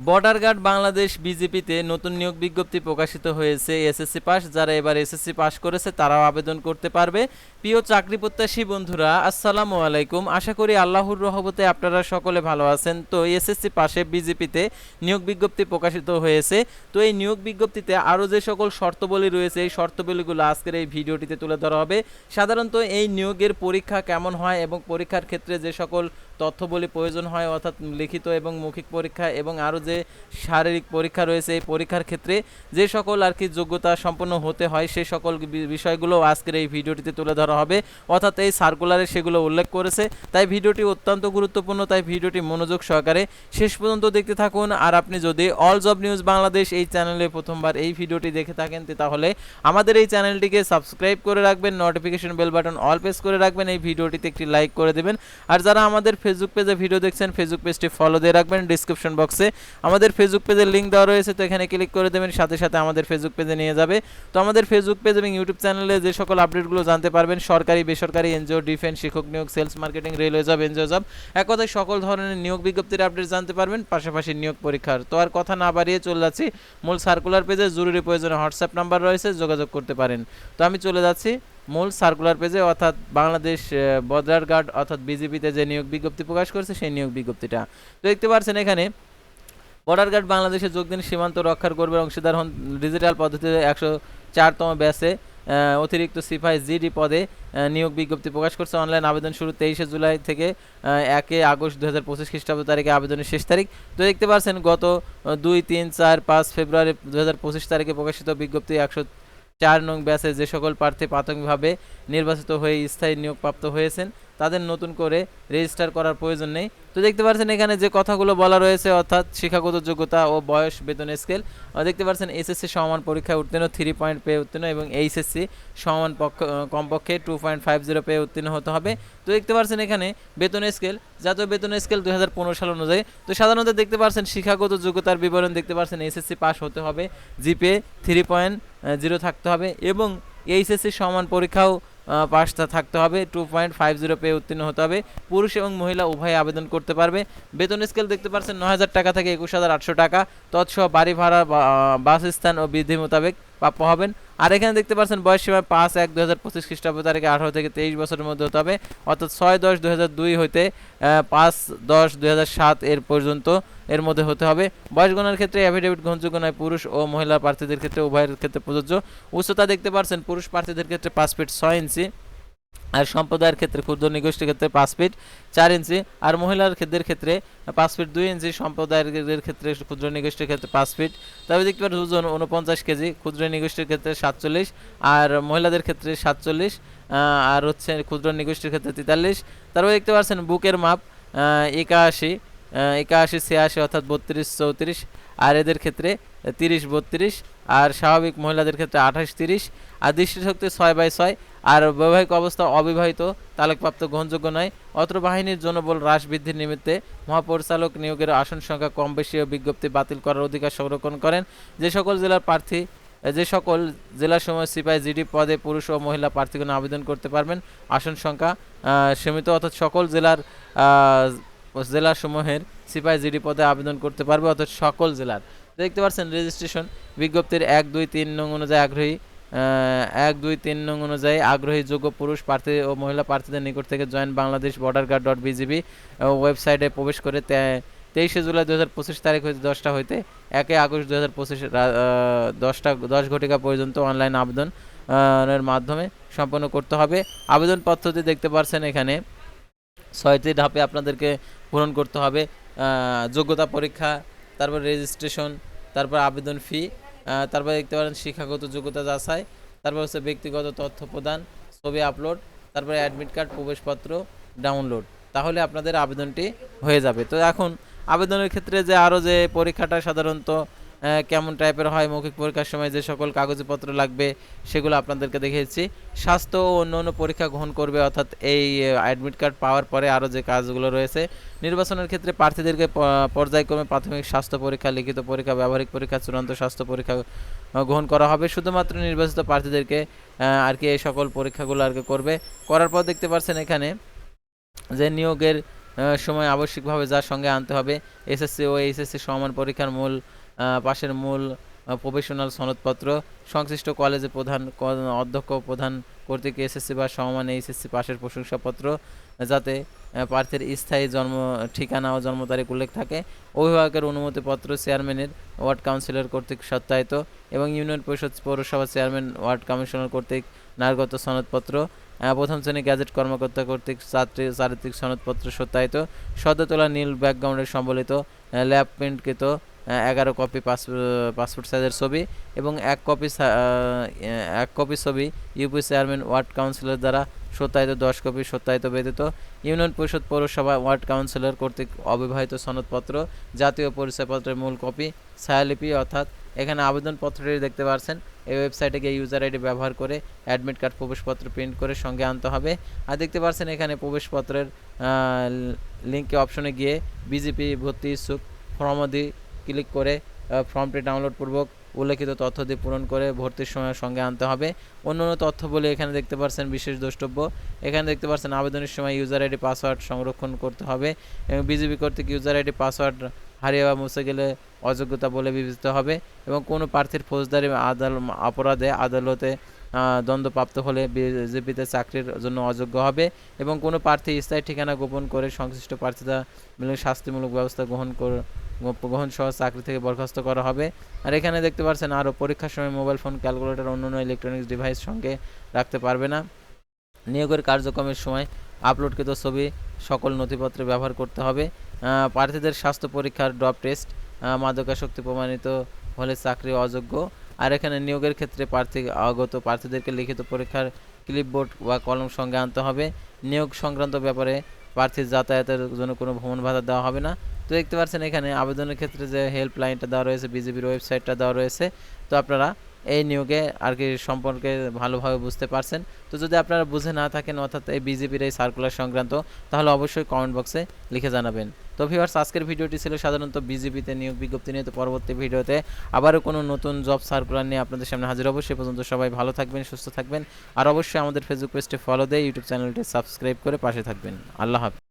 Border guard Bangladesh বিজেপিতে নতুন নিয়োগ বিজ্ঞপ্তি প্রকাশিত হয়েছে। এসএসসি পাস, যারা এবার এসএসসি পাস করেছে, তারাও আবেদন করতে পারবে। প্রিয় চাকরি প্রত্যাশী বন্ধুরা, আসসালামু আলাইকুম। আশা করি আল্লাহর রহমতে আপনারা সকলে ভালো আছেন। তো এসএসসি পাশে বিজেপিতে নিয়োগ বিজ্ঞপ্তি প্রকাশিত হয়েছে। তো এই নিয়োগ বিজ্ঞপ্তিতে আরও যে সকল শর্তবলী রয়েছে, এই শর্তবলীগুলো আজকের এই ভিডিওটিতে তুলে ধরা হবে। সাধারণত এই নিয়োগের পরীক্ষা কেমন হয় এবং পরীক্ষার ক্ষেত্রে যে সকল তথ্যবলী প্রয়োজন হয়, অর্থাৎ লিখিত এবং মৌখিক পরীক্ষা এবং আরও যে শারীরিক পরীক্ষা রয়েছে এই পরীক্ষার ক্ষেত্রে যে সকল আর কি যোগ্যতা সম্পন্ন হতে হয় সেই সকল বিষয়গুলো আজকের এই ভিডিওটিতে তুলে ধরা হবে। অর্থাৎ এই সার্কুলারে সেগুলো উল্লেখ করেছে। তাই ভিডিওটি অত্যন্ত গুরুত্বপূর্ণ, তাই ভিডিওটি মনোযোগ সহকারে শেষ পর্যন্ত দেখতে থাকুন। আর আপনি যদি অল জব নিউজ বাংলাদেশ এই চ্যানেলে প্রথমবার এই ভিডিওটি দেখে থাকেন তাহলে আমাদের এই চ্যানেলটিকে সাবস্ক্রাইব করে রাখবেন notification bell button all press করে রাখবেন, এই ভিডিওটিতে একটি লাইক করে দেবেন। আর যারা আমাদের ফেসবুক পেজে ভিডিও দেখছেন ফেসবুক পেজটি ফলো দিয়ে রাখবেন ডিসক্রিপশন বক্সে আমাদের ফেসবুক পেজের লিঙ্ক দেওয়া রয়েছে, তো এখানে ক্লিক করে দেবেন, সাথে সাথে আমাদের ফেসবুক পেজে নিয়ে যাবে। তো আমাদের ফেসবুক পেজ এবং ইউটিউব চ্যানেলে যে সকল আপডেটগুলো জানতে পারবেন, সরকারি, বেসরকারি এনজিও ডিফেন্স শিক্ষক নিয়োগ sales marketing railway job NGO job এক কথায় সকল ধরনের নিয়োগ বিজ্ঞপ্তির আপডেট জানতে পারবেন, পাশাপাশি নিয়োগ পরীক্ষার। তো আর কথা না বাড়িয়ে চলে যাচ্ছি, মূল সার্কুলার পেজে জরুরি প্রয়োজনে হোয়াটসঅ্যাপ নাম্বার রয়েছে, যোগাযোগ করতে পারেন। তো আমি চলে যাচ্ছি মূল সার্কুলার পেজে অর্থাৎ বাংলাদেশ বর্ডার গার্ড অর্থাৎ বিজেপিতে যে নিয়োগ বিজ্ঞপ্তি প্রকাশ করেছে, সেই নিয়োগ বিজ্ঞপ্তিটা। তো দেখতে পাচ্ছেন এখানে, বর্ডার গার্ড বাংলাদেশে যোগ দিন সীমান্ত রক্ষার করবে অংশীদার হন ডিজিটাল পদ্ধতিতে একশো চারতম ব্যাচে অতিরিক্ত সিপাই জিডি পদে নিয়োগ বিজ্ঞপ্তি প্রকাশ করছে। অনলাইন আবেদন শুরু তেইশে জুলাই থেকে একে আগস্ট দু হাজার পঁচিশ খ্রিস্টাব্দ তারিখে আবেদনের শেষ তারিখ। তো দেখতে পাচ্ছেন গত দুই, তিন, চার, পাঁচ ফেব্রুয়ারি দু হাজার পঁচিশ তারিখে প্রকাশিত বিজ্ঞপ্তি একশো চার নং ব্যাচে যে সকল প্রার্থী প্রাথমিকভাবে নির্বাচিত হয়ে স্থায়ী নিয়োগপ্রাপ্ত হয়েছেন তাদের নতুন করে রেজিস্টার করার প্রয়োজন নেই। তো দেখতে পাচ্ছেন এখানে যে কথাগুলো বলা রয়েছে, অর্থাৎ শিক্ষাগত যোগ্যতা ও বয়স বেতন স্কেল দেখতে পাচ্ছেন এসএসসি সমান পরীক্ষায় উত্তীর্ণ থ্রি পয়েন্ট পেয়ে উত্তীর্ণ এবং এইচএসসি সমান পক্ষ কমপক্ষে টু পয়েন্ট ফাইভ জিরো পেয়ে উত্তীর্ণ হতে হবে। তো দেখতে পাচ্ছেন এখানে বেতন স্কেল জাতীয় বেতন স্কেল দুই হাজার পনেরো সাল অনুযায়ী। তো সাধারণত দেখতে পাচ্ছেন শিক্ষাগত যোগ্যতার বিবরণ দেখতে পাচ্ছেন এসএসসি পাস হতে হবে জিপে থ্রি পয়েন্ট জিরো থাকতে হবে এবং এইচএসসি সমান পরীক্ষাও পাস থাকতে হবে। টু পয়েন্ট ফাইভ জিরো পেয়ে উত্তীর্ণ হতে হবে। পুরুষ এবং মহিলা উভয়ে আবেদন করতে পারবে। বেতন স্কেল দেখতে পাচ্ছেন ন হাজার টাকা থেকে একুশ হাজার আটশো টাকা। তৎসহ বাড়ি ভাড়া বাসস্থান ও বৃদ্ধি মোতাবেক প্রাপ্য হবেন। আর এখানে দেখতে পাচ্ছেন, বয়স সীমা পাঁচ এক দু হাজার পঁচিশ খ্রিস্টাব্দ তারিখে আঠারো থেকে তেইশ বছরের মধ্যে হতে হবে। অর্থাৎ ছয় দশ দু হাজার দুই হইতে পাঁচ দশ দুই হাজার সাত এর পর্যন্ত এর মধ্যে হতে হবে। বয়স গণনার ক্ষেত্রে অ্যাফিডেভিট গ্রহণযোগ্য নয়, পুরুষ ও মহিলা প্রার্থীদের ক্ষেত্রে, উভয়ের ক্ষেত্রে প্রযোজ্য। উচ্চতা দেখতে পাচ্ছেন, পুরুষ প্রার্থীদের ক্ষেত্রে পাঁচ ফিট ছয় ইঞ্চি। আর সম্প্রদায়ের ক্ষেত্রে, ক্ষুদ্র নিগোষ্ঠীর ক্ষেত্রে পাঁচ ফিট চার ইঞ্চি, আর মহিলার ক্ষেত্রের ক্ষেত্রে পাঁচ ফিট দুই ইঞ্চি, সম্প্রদায়ের ক্ষেত্রে ক্ষুদ্র নিগোষ্ঠীর ক্ষেত্রে পাঁচ ফিট। তবে দেখতে পাচ্ছেন ওজন উনপঞ্চাশ কেজি, ক্ষুদ্র নিগোষ্ঠীর ক্ষেত্রে সাতচল্লিশ, আর মহিলাদের ক্ষেত্রে সাতচল্লিশ আর হচ্ছে ক্ষুদ্র নিগোষ্ঠীর ক্ষেত্রে তেতাল্লিশ। তারপরে দেখতে পাচ্ছেন বুকের মাপ একাশি একাশি, ছিয়াশি অর্থাৎ বত্রিশ, চৌত্রিশ, আর এদের ক্ষেত্রে তিরিশ, বত্রিশ, আর স্বাভাবিক মহিলাদের ক্ষেত্রে আঠাশ, তিরিশ, আর দৃষ্টিশক্তি ছয় বাই ছয় আর বৈবাহিক অবস্থা অবিবাহিত, তালাকপ্রাপ্ত, গ্রহণযোগ্য নয়। অত্র বাহিনীর জনবল হ্রাস বৃদ্ধির নিমিত্তে মহাপরিচালক নিয়োগের আসন সংখ্যা কম বেশি ও বিজ্ঞপ্তি বাতিল করার অধিকার সংরক্ষণ করেন। যে সকল জেলার প্রার্থী, যে সকল জেলাসমূহ সিপাহি, জিডি পদে পুরুষ ও মহিলা প্রার্থীগণ আবেদন করতে পারবেন। আসন সংখ্যা সীমিত অর্থাৎ সকল জেলার জেলাসমূহের সিপাহি, জিডি পদে আবেদন করতে পারবে অর্থাৎ সকল জেলার। দেখতে পাচ্ছেন রেজিস্ট্রেশন বিজ্ঞপ্তির এক, দুই, তিন নং অনুযায়ী আগ্রহী এক, দুই, তিন নং অনুযায়ী আগ্রহী যোগ্য পুরুষ প্রার্থী ও মহিলা প্রার্থীদের নিকট থেকে join Bangladesh border guard dot BGB ওয়েবসাইটে প্রবেশ করে তেইশে জুলাই দু হাজার পঁচিশ তারিখ হইতে দশটা হইতে একে আগস্ট দু হাজার পঁচিশ দশটা, দশ ঘটিকা পর্যন্ত অনলাইন আবেদন এর মাধ্যমে সম্পন্ন করতে হবে। আবেদন পদ্ধতি দেখতে পাচ্ছেন এখানে। ছয়টি ধাপে আপনাদেরকে পূরণ করতে হবে। যোগ্যতা পরীক্ষা, তারপর রেজিস্ট্রেশন তারপর আবেদন ফি তারপর দেখতে পারেন শিক্ষাগত যোগ্যতা যাচাই, তারপর হচ্ছে ব্যক্তিগত তথ্য প্রদান, ছবি আপলোড, তারপরে অ্যাডমিট কার্ড প্রবেশপত্র ডাউনলোড তাহলে আপনাদের আবেদনটি হয়ে যাবে। তো এখন আবেদনের ক্ষেত্রে যে আরও যে পরীক্ষাটা সাধারণত কেমন টাইপের হয়, মৌখিক পরীক্ষার সময় যে সকল কাগজপত্র লাগবে, সেগুলো আপনাদেরকে দেখিয়েছি। স্বাস্থ্য ও অন্য অন্য পরীক্ষা গ্রহণ করবে, অর্থাৎ এই অ্যাডমিট কার্ড পাওয়ার পরে আরও যে কাজগুলো রয়েছে, নির্বাচনের ক্ষেত্রে প্রার্থীদেরকে পর্যায়ক্রমে প্রাথমিক স্বাস্থ্য পরীক্ষা, লিখিত পরীক্ষা, ব্যবহারিক পরীক্ষা, চূড়ান্ত স্বাস্থ্য পরীক্ষা গ্রহণ করা হবে। শুধুমাত্র নির্বাচিত প্রার্থীদেরকে আর কি এই সকল পরীক্ষাগুলো আর কি করবে। করার পর দেখতে পাচ্ছেন এখানে যে নিয়োগের সময় আবশ্যিকভাবে যার সঙ্গে আনতে হবে। এসএসসি ও এইচএসসি সমান পরীক্ষার মূল পাশের মূল প্রফেশনাল সনদপত্র। সংশ্লিষ্ট কলেজে প্রধান অধ্যক্ষ প্রধান কর্তৃক এসএসসি বা সমমান এইচএসসি পাশের প্রশংসাপত্র, যাতে প্রার্থীর স্থায়ী জন্ম, ঠিকানা ও জন্ম তারিখ উল্লেখ থাকে। অভিভাবকের অনুমতিপত্র চেয়ারম্যানের ওয়ার্ড কাউন্সিলর কর্তৃক সত্যায়িত এবং ইউনিয়ন পরিষদ পৌরসভা চেয়ারম্যান, ওয়ার্ড কমিশনার কর্তৃক নারগত সনদপত্র প্রথম শ্রেণি গ্যাজেট কর্মকর্তা কর্তৃক চারটি, চারিত্রিক সনদপত্র সত্যায়িত। সদ্য তোলা নীল ব্যাকগ্রাউন্ডে সম্বলিত ল্যাব প্রিন্টকৃত এগারো কপি পাসপোর্ট সাইজের ছবি এবং এক কপি এক কপি ছবি ইউপি চেয়ারম্যান ওয়ার্ড কাউন্সিলর দ্বারা সত্যায়িত, দশ কপি সত্যায়িত ব্যতীত ইউনিয়ন পরিষদ পৌরসভা ওয়ার্ড কাউন্সিলর কর্তৃক অবিবাহিত সনদপত্র, জাতীয় পরিচয়পত্রের মূল কপি ছায়ালিপি অর্থাৎ এখানে আবেদনপত্রটি দেখতে পাচ্ছেন এই ওয়েবসাইটে গিয়ে ইউজার আইডি ব্যবহার করে অ্যাডমিট কার্ড প্রবেশপত্র প্রিন্ট করে সঙ্গে আনতে হবে। আর দেখতে পাচ্ছেন এখানে প্রবেশপত্রের লিঙ্কে অপশনে গিয়ে বিজেপি ভর্তি ইচ্ছুক ফর্মাদি ক্লিক করে ফর্মটি ডাউনলোড পূর্বক উল্লেখিত তথ্য দিয়ে পূরণ করে ভর্তির সময় সঙ্গে আনতে হবে। অন্য অন্য তথ্য বলে এখানে দেখতে পাচ্ছেন বিশেষ দ্রষ্টব্য। এখানে দেখতে পাচ্ছেন আবেদনের সময় ইউজার আইডি পাসওয়ার্ড সংরক্ষণ করতে হবে এবং বিজেপি কর্তৃক ইউজার আইডি পাসওয়ার্ড হারিয়ে বা মুছে গেলে অযোগ্যতা বলে বিবেচিত হবে এবং কোনো প্রার্থীর ফৌজদারি আদাল অপরাধে আদালতে দণ্ডপ্রাপ্ত হলে বিজেপিতে চাকরির জন্য অযোগ্য হবে এবং কোনো প্রার্থী স্থায়ী ঠিকানা গোপন করে সংশ্লিষ্ট প্রার্থীতা মিলে শাস্তিমূলক ব্যবস্থা গ্রহণ কর গ্রহণ সহ চাকরি থেকে বরখাস্ত করা হবে। আর এখানে দেখতে পাচ্ছেন আরও পরীক্ষার সময় মোবাইল ফোন, ক্যালকুলেটর, অন্যান্য ইলেকট্রনিক্স ডিভাইস সঙ্গে রাখতে পারবে না। নিয়োগের কার্যক্রমের সময় আপলোডকৃত ছবি, সকল নথিপত্রে ব্যবহার করতে হবে। প্রার্থীদের স্বাস্থ্য পরীক্ষার ড্রপ টেস্ট মাদকাসক্তি প্রমাণিত হলে চাকরি অযোগ্য। আর এখানে নিয়োগের ক্ষেত্রে প্রার্থী, আগত প্রার্থীদেরকে লিখিত পরীক্ষার ক্লিপবোর্ড বা কলম সঙ্গে আনতে হবে। নিয়োগ সংক্রান্ত ব্যাপারে প্রার্থীর যাতায়াতের জন্য কোনো ভ্রমণ ভাতা দেওয়া হবে না। তো দেখতে পাচ্ছেন এখানে আবেদনের ক্ষেত্রে যে হেল্পলাইনটা দেওয়া রয়েছে, বিজেপির ওয়েবসাইটটা দেওয়া রয়েছে। তো আপনারা এই নিয়োগে আর কি সম্পর্কে ভালোভাবে বুঝতে পারছেন। তো যদি আপনারা বুঝে না থাকেন, অর্থাৎ এই বিজেপির এই সার্কুলার সংক্রান্ত, তাহলে অবশ্যই কমেন্ট বক্সে লিখে জানাবেন। তো ভিউয়ার্স আজকের ভিডিওটি ছিল সাধারণত বিজেপিতে নিয়োগ বিজ্ঞপ্তি নিয়ে। তো পরবর্তী ভিডিওতে আবারও কোনো নতুন জব সার্কুলার নিয়ে আপনাদের সামনে হাজির হব। সে পর্যন্ত সবাই ভালো থাকবেন, সুস্থ থাকবেন। আর অবশ্যই আমাদের ফেসবুক পেজটি ফলো দিয়ে ইউটিউব চ্যানেলটি সাবস্ক্রাইব করে পাশে থাকবেন। আল্লাহ হাফিজ।